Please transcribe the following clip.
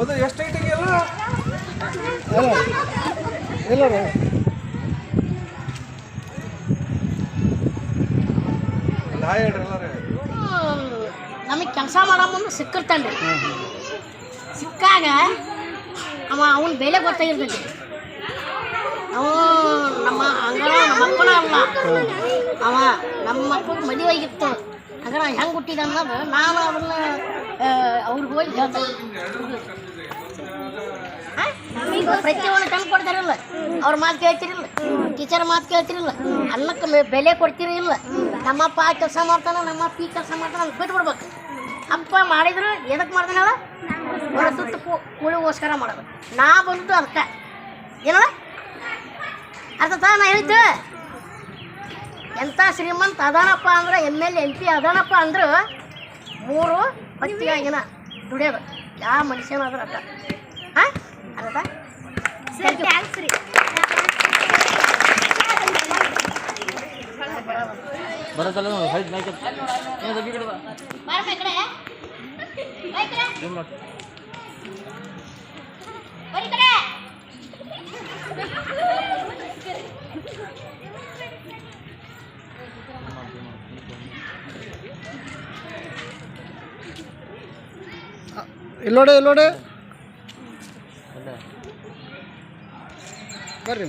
ಅದು ಎಷ್ಟು ಐಟಿಗೆ ಎಲ್ಲ ಇಲ್ಲ ರೀ ಒಂದು ಹಾಯ್ ಹೇಳ್ರಿ ಎಲ್ಲಾರು ನಮಗೆ ಕೆಲಸ ಮಾಡೋ ಮುಂದೆ ಸಿಕ್ಕಿರ್ತಾನೆ ರೀ ಸಿಕ್ಕಾಗ ಅವ ಅವನ ಬೆಲೆ ಗೊತ್ತಾಗಿರ್ತೈತಿ ಅವ ನಮ್ಮ ಅಂಗಳ, ನಮ್ಮ ಅಪ್ಪನ ಅಲ್ಲ. ಅವ ನಮ್ಮ ಮಕ್ಕಳು ಮದುವೆ ಆಗಿತ್ತು ಹೆಂಗ್ ಹೆಂಗೆ ಹುಟ್ಟಿದ ಅನ್ನೋದು ನಾನು ಅದನ್ನ ಅವ್ರಿಗೆ ಹೋಗಿ ಹೇಳ್ತೇನೆ ಪ್ರತಿಯೊಂದು ತಂದು ಕೊಡ್ತಾರಿಲ್ಲ. ಅವ್ರ ಮಾತು ಕೇಳ್ತಿರಿಲ್ಲ. ಟೀಚರ್ ಮಾತು ಕೇಳ್ತಿರಿಲ್ಲ. ಅನ್ನಕ್ಕೆ ಬೆಲೆ ಕೊಡ್ತೀರಿ ಇಲ್ಲ ನಮ್ಮಪ್ಪ ಆ ಕೆಲಸ ಮಾಡ್ತಾನ, ನಮ್ಮಪ್ಪ ಈ ಕೆಲಸ ಮಾಡ್ತಾನ ಅಂತ ಬಿಟ್ಬಿಡ್ಬೇಕು. ಅಪ್ಪ ಮಾಡಿದ್ರು ಎದಕ್ಕೆ ಮಾಡ್ತಾನಲ್ಲ ಹೇಳ? ಒಂದು ಸುತ್ತ ಕೂ ಕೂಳಿಗೋಸ್ಕರ ಮಾಡೋದು. ನಾ ಬಂದು ಅದಕ್ಕೆ. ಏನಲ್ಲ ಅರ್ಥ ನಾ ಹೇಳಿದ್ದು ಎಂಥ ಶ್ರೀಮಂತ ಅದಾನಪ್ಪ ಅಂದ್ರೆ ಎಂ ಎಲ್ ಎಂ ಪಿ ಅದಾನಪ್ಪ ಅಂದ್ರೆ ಮೂರು ಪತ್ತಿಯಾಗಿನ ದುಡಿಯೋದು. ಯಾವ ಮನುಷ್ಯನಾದ್ರೂ ಅಟ್ಟ ಹಾಂ? ಅರ್ಥ ಥ್ಯಾಂಕ್ಸ್ ರೀ. ಬರೋದಲ್ಲ ಸೈಡ್ ನಾಯ್ಕ ಬಾರಮ್ಮ ಈ ಕಡೆ ಬಾ. ಈ ಕಡೆ. ಕಡೆ. ಇಲ್ಲೋಡೆ ಇಲ್ಲೋಡೆ ಬರ್ರಿ